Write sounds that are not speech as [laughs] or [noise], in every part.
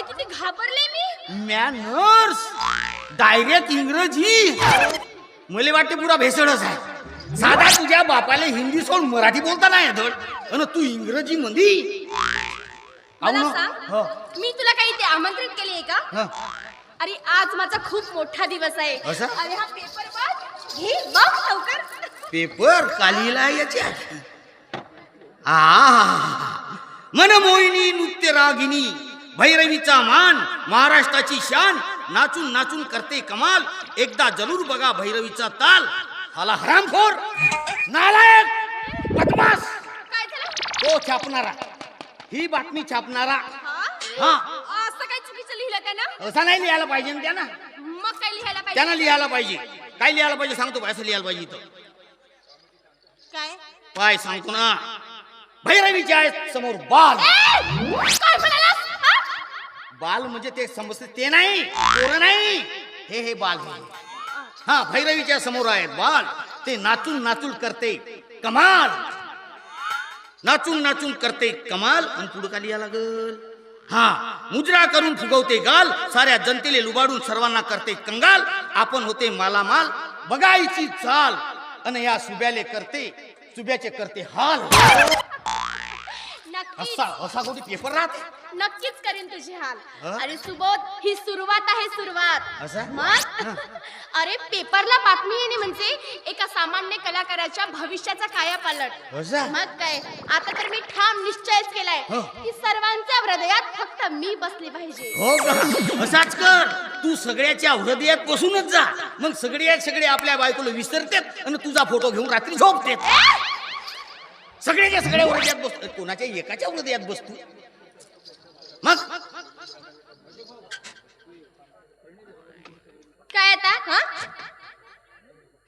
बापरे किती घाबरले मी. मॅनर्स डायरेक्ट इंग्रजी. मला वाटते पुरा भेसळच आहे. साधा तुझ्या बापाला हिंदी सोड मराठी बोलता नाही येत अन तू इंग्रजी मला सांग मी तुला काही ते आमंत्रित केली आहे का? अरे आज माझा खूप मोठा दिवस आहे. असं? अरे हा पेपर बघ. घे बघ लवकर. पेपर कालीला याच्या आ. मन मोहिनी नृत्य रागिनी. भैरवीचा मान महाराष्ट्राची शान नाचून नाचून करते कमाल. एकदा जरूर बघा भैरवीचा ताल. हाला हरामखोर नालायक बदमाश. तो छापणारा. ही बातमी छापणारा. हा? हा. असं काय चुकीचं लिहिलं त्यानं? असा नाही लिहायला पाहिजे ना त्यानं. मग काय लिहायला पाहिजे? त्यानं लिहायला पाहिजे. काय लिहायला पाहिजे सांगतो असं लिहायला पाहिजे इथं. काय? पाय सांगतो ना. भैरवीच्या आहे समोर बाल! काय म्हणालास? बाल म्हणजे ते समजते ते नाही पोरं नाही हे हे बाल हे. हा भैरवीच्या समोर आहेत बाल. ते नाचून नाचून करते कमाल. नाचून नाचून करते कमाल. आणि पुढे का लिहा लागल? हा मुजरा करून फुगवते गाल. साऱ्या जनतेले लुबाडून सर्वांना करते कंगाल. आपण होते मालामाल. बघायची चाल. आणि या सुब्याले करते सुब्याचे करते हाल. असा असा कोणी पेपर राहते? नक्कीच करेन तुझी हाल? अरे सुबोध ही सुरुवात आहे सुरुवात? मग? [laughs] अरे पेपरला बातमी येणे म्हणजे एका सामान्य कलाकाराच्या भविष्याचा कायापालट. असं? मग काय? आता तर मी ठाम निश्चयच केलाय हो. की सर्वांच्या हृदयात फक्त मी बसली पाहिजे. हो का? असाच कर. तू सगळ्याच्या हृदयात बसूनच जा. मग सगळे सगळे आपल्या बायकोला विसरतात आणि तुझा फोटो घेऊन रात्री झोपतात. सगळ्याच्या सगळ्या हृदयात बसतो कोणाच्या एकाच्या हृदयात बसतो मग? काय आता हा?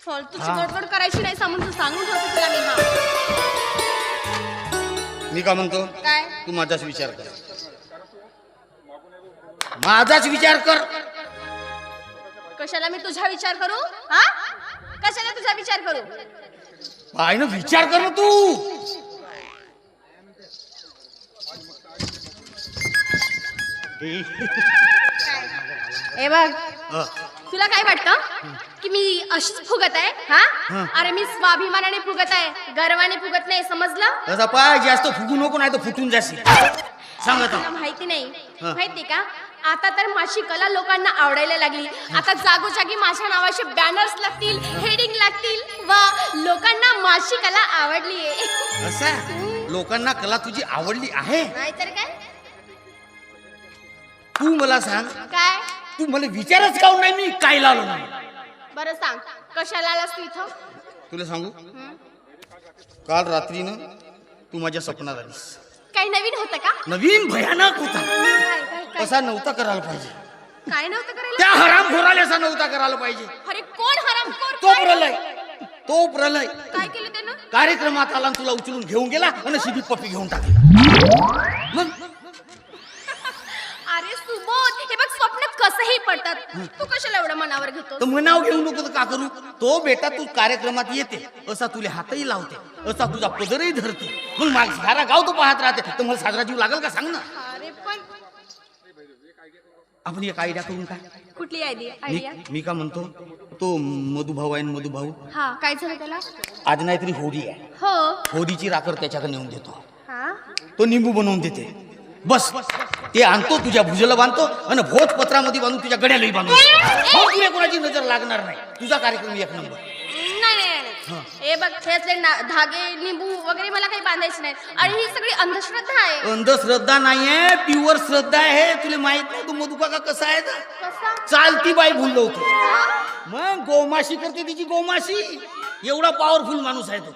फालतूची. गडबड करायची नाही सांगून सांगून ठेवते तुला मी हा. मी का म्हणतो? काय? तू माझाच विचार कर. माझाच विचार कर. कशाला मी तुझा विचार करू हा? कशाला तुझा विचार करू? पाय ना विचार कर ना तू. ए बघ. तुला काय वाटतं? की मी अशीच फुगत आहे? हा. अरे मी स्वाभिमानाने फुगत आहे. गर्वाने फुगत नाही समजलं? तसा पाय जास्त फुगू नको नाही तर फुटून जाशील. सांगत तुला माहिती नाही. माहिती का? आता तर माझी कला लोकांना आवडायला लागली. आता जागोजागी माझ्या नावाचे बॅनर्स लागतील हेडिंग लागतील वा लोकांना माझी कला आवडली आहे असा? लोकांना कला तुझी आवडली आहे? नाहीतर काय? तू मला सांग. काय? तू मला विचारच काऊन नाही मी काय लावलं नाही बरं सांग. कशाला आलास तू इथं? तुला सांगू? काल रात्रीनं तू माझ्या स्वप्नात आलीस. काही नवीन होतं का? नवीन भयानक होता. काय काय काय? तसा नव्हता करायला पाहिजे. काय नव्हतं करायला? त्या हराम घोराल्याचा नव्हता करायला पाहिजे. अरे कोण हराम तो प्रलय. तो प्रलय. काय केलं त्यानं? कार्यक्रमात आला आणि तुला उचलून घेऊन गेला आणि शिबी पप्पी घेऊन टाकली. मग कसंही पडतात. तू कशाला एवढं मनावर घेतो तर मनाव घेऊ नको तर का करू? तो बेटा तू कार्यक्रमात येते. असा तुला हातही लावते. असा तुझा पदरही धरते. मग सारा गाव तो पाहत राहते. तर मला साजरा जीव लागेल का सांग ना. अरे पण आपण एक आयडिया करून काय? कुठली आयडिया मी आयडिया मी का म्हणतो? तो मधुभाऊ आहे ना मधुभाऊ. हा काय झालं त्याला? आज नाही तरी होडी आहे. हो. होडीची राखर त्याच्याकडे नेऊन देतो. हा? तो निंबू बनवून देते. बस. ते आणतो तुझ्या भुजला बांधतो आणि भोजपत्रामध्ये बांधून तुझ्या गड्यालाही बांधून हो तुला कोणाची नजर लागणार नाही. तुझा कार्यक्रम एक नंबर. नाही नाही नाही. हे. बघ ना- धागे लिंबू वगैरे मला काही बांधायचे नाही आणि ही सगळी अंधश्रद्धा आहे. अंधश्रद्धा नाहीये प्युअर श्रद्धा आहे. तुला माहीत नाही तू मधुकाका कसा आहे? कसा? चालती बाई भुललो होतो मग गोमाशी करते तिची गोमाशी. एवढा पॉवरफुल माणूस आहे तो.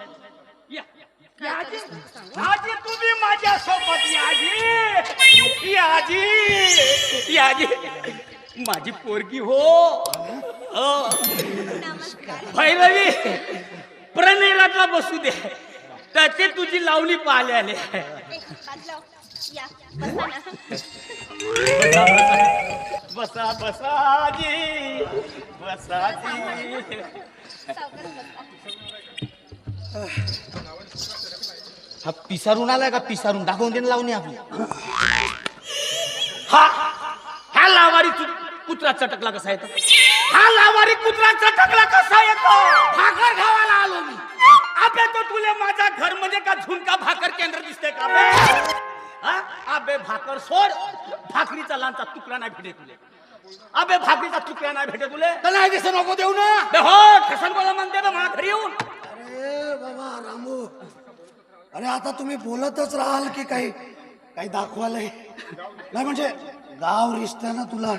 आजी तुम्ही माझ्या सोबत याजी याजी याजी माझी पोरगी हो. हो. भैरवी प्रणयरातला बसू दे. तर ते तुझी लावणी पाहिले आले बसा. बसा बसा आजी बसा जी. हा पिसारून आलाय का? पिसारून दाखवून दे ना लावणी आपली. हा! कुत्रा चटकला कसा येतो? हा लावारी कुत्रा चटकला कसा येतो? भाकर खावायला आलो मी. अबे तो तुले माझा घर म्हणजे का झुणका भाकर केंद्र दिसते का बे? हा? अबे भाकर सोड. भाकरीचा लहानचा तुकडा नाही भेटे तुले. अबे भाकरीचा तुकडा नाही भेटे तुले. तर नाही दिसत? नको देऊ ना. हो ठसन बोला म्हणते बे मला घरी येऊन. अरे बाबा रामू. अरे आता तुम्ही बोलतच राहाल की काही काही दाखवालंय. नाही म्हणजे गाव रिश्त्यानं तुला.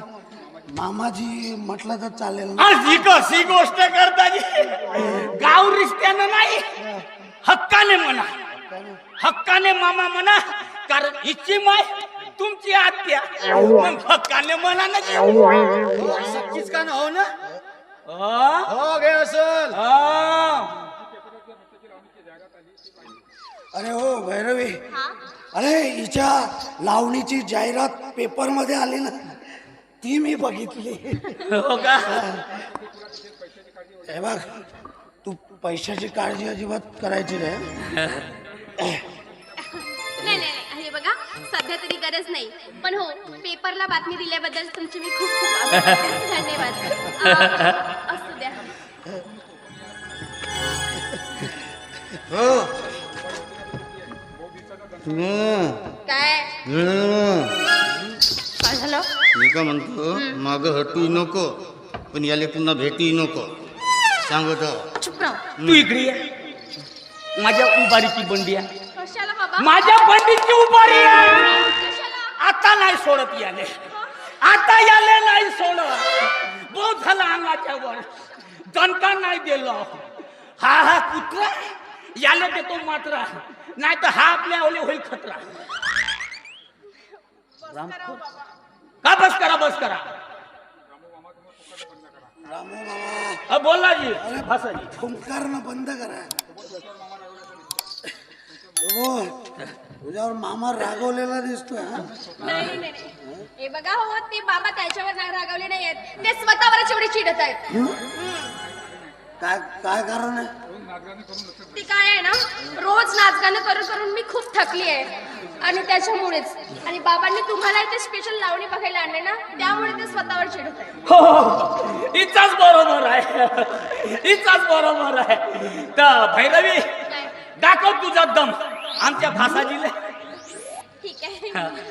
मामाजी म्हटलं तर चालेल ना. आज ही कशी गोष्ट करता जी? गाव रिश्त्यानं नाही हक्काने म्हणा. हक्काने मामा म्हणा कारण हिची माय तुमची आत्या. मग हक्काने म्हणा ना जी. सक्कीच का ना हो ना? हो गे असल हा. अरे हो भैरवी. हा? अरे हिच्या लावणीची जाहिरात पेपरमध्ये आली ना. ती मी बघितली. हो का? हे बघ तू पैशाची काळजी अजिबात करायची नाही नाही नाही नाही हे बघा सध्या तरी गरज नाही. पण हो पेपरला बातमी दिल्याबद्दल तुमचे मी खूप खूप आभार मानते. धन्यवाद. [laughs] अं, असू द्या. हो. काय? झालं? मी का म्हणतो माग हटू नको पण याले पुन्हा भेटू नको. सांगत चुप राह. तू इकडे ये. माझ्या उभारीची बंडी आहे. कशाला बाबा? माझ्या बंडीची आहे. कशाला? आता नाही सोडत याले. आता याले नाही सोडत. बहुत झाला अंगाच्या वर. दणका नाही दिलं. हा हा कुत्रा याले देतो मात्र नाही तर हा आपल्या ओले होईल खतरा. रामखोर. का बस करा बस करा? रामू मामा हा, बोला जी. भासाजी फुंकारणं बंद करा. हो तुझ्यावर मामा रागवलेला दिसतोय हा? नाही नाही नाही. हे बघा हो ते बाबा त्याच्यावर ना रागावले नाही आहेत ते स्वतःवरच एवढे चिडत आहेत. काय काय कारण आहे? ते काय आहे ना रोज नाचगाणं करून करून मी खूप थकली आहे. आणि त्याच्यामुळेच. आणि बाबांनी तुम्हाला इथे स्पेशल लावणी बघायला आणले ना त्यामुळे ते स्वतःवर चिडत आहे. हो इचाच बरोबर आहे. इचाच बरोबर आहे. तर भैरवी? दाखव तुझा दम. आमच्या भासाजीला. ठीक आहे. तुम्ही.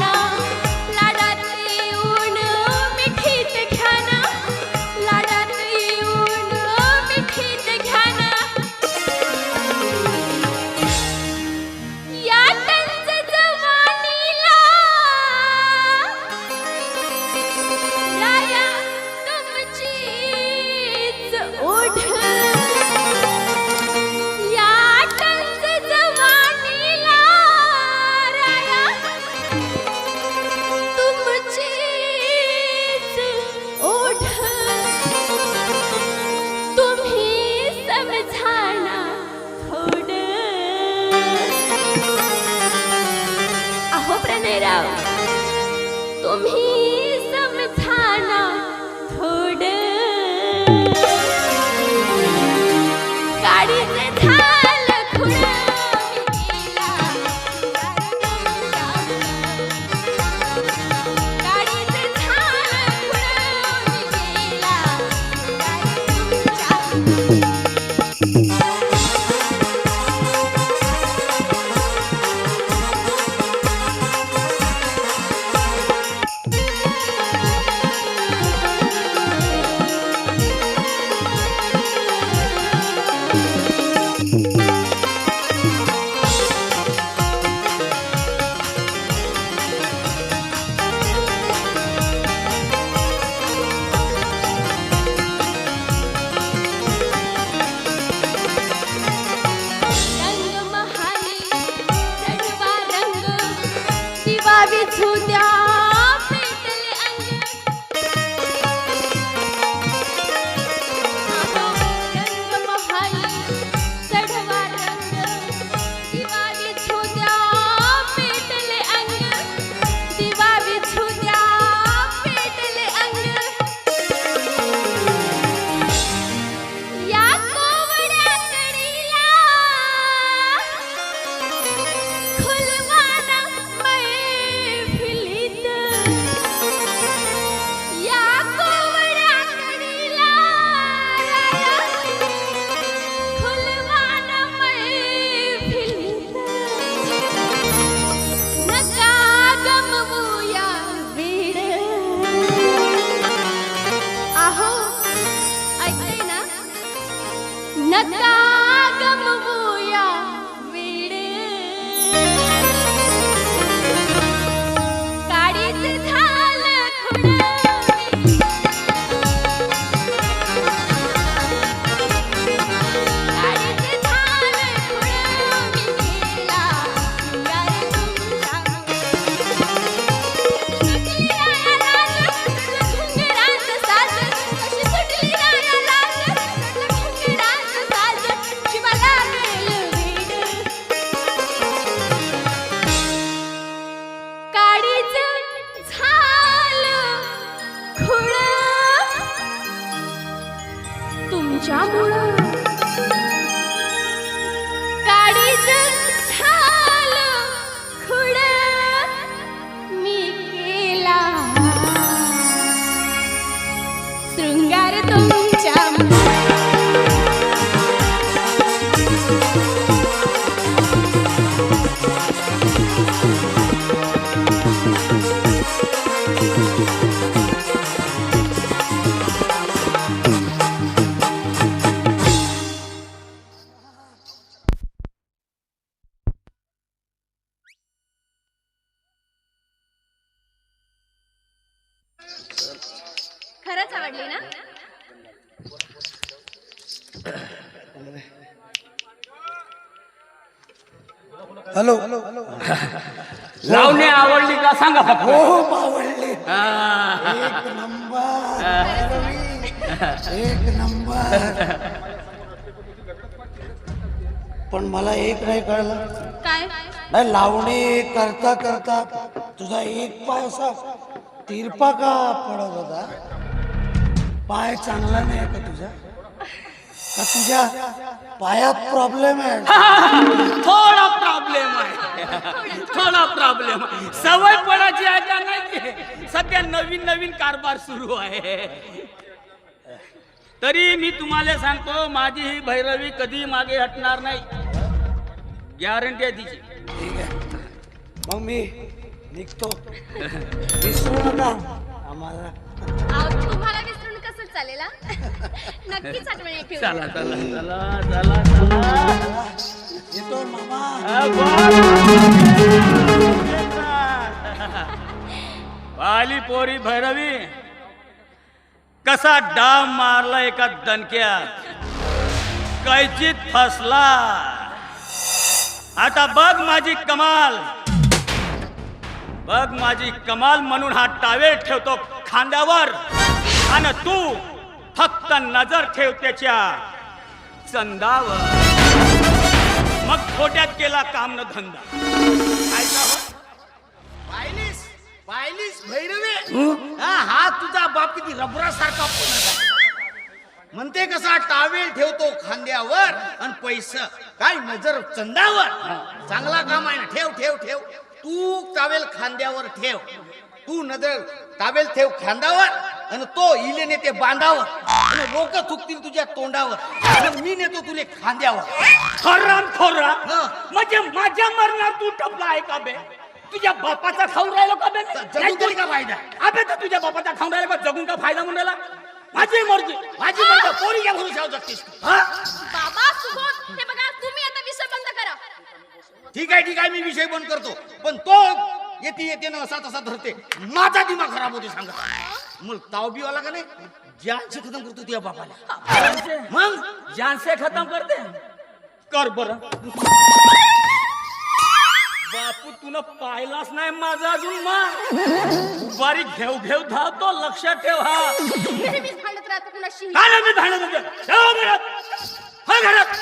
না शृङ्गार तुमच्या हॅलो. [laughs] लावणी आवडली का? सांगा फक्त. हो, हो, आवडली. एक नंबर. एक नंबर. पण मला एक नाही कळलं. काय? नाही लावणी करता करता तुझा एक पाय असा तिरपा का पडत होता? पाय चांगला नाही का तुझा? का तुझ्या पायात प्रॉब्लेम आहे. थोडा प्रॉब्लेम आहे. थोडा प्रॉब्लेम आहे. सवय पडायची आहे का नाही सध्या नवीन नवीन कारभार सुरू आहे. तरी मी तुम्हाला सांगतो माझी ही भैरवी कधी मागे हटणार नाही. गॅरंटी आहे तिची. ठीक आहे. मग मी निघतो. विसरू नका आम्हाला चालेल हा? [laughs] नक्कीच आठवणी ठेवू चला चला चला चला चला. येतो मामा. वाली पोरी भैरवी कसा डाव मारला एका दणक्यात? कैचीत फसला. आता बघ माझी कमाल. बघ माझी कमाल म्हणून हा टावेल ठेवतो खांद्यावर. आणि तू फक्त नजर ठेव त्याच्या चंदावर. मग खोट्यात केला काम न धंदा. काय का पाहिलीस हो. पाहिलीस भैरवे. हा हा तुझा बाप किती रबरासारखा म्हणते कसा टावेल ठेवतो खांद्यावर आणि पैसा काय नजर चंदावर. चांगला काम आहे ना ठेव ठेव ठेव. तू टावेल खांद्यावर ठेव. तू नजर टावेल ठेव खांद्यावर. आणि तो इले नेते बांधावर आणि लोक थुकतील तुझ्या तोंडावर आणि मी नेतो तुले खांद्यावर. हराम खोरा हं. म्हणजे माझ्या मरणार तू टपला आहे का बे? तुझ्या बापाचा खाऊन राहिलो का बे? जगून तरी का फायदा? अबे तर तुझ्या बापाचा खाऊन राहिलो का? जगून का फायदा म्हणून राहिला? माझी मर्जी माझी मुलगा पोरीच्या भरोशावर जगतीस तू. हा? बाबा सुबोध हे बघा तुम्ही आता विषय बंद करा. ठीक आहे ठीक आहे मी विषय बंद करतो. पण तो येते येते ना असा तसा धरते. माझा दिमाग खराब होते सांगा. मग ताव बी आला का नाही? जानशी खतम करतो तुझ्या बापाला. मग? जान से खत्म कर दे कर बर. बापू तुला पाहिलाच नाही माझा अजून मा. बारीक घेऊ घेऊ धावतो लक्षात ठेव. हा भांडत राहतो कुणाशी काय नाही मी भांडत होते ठेव घरात. हा घरात.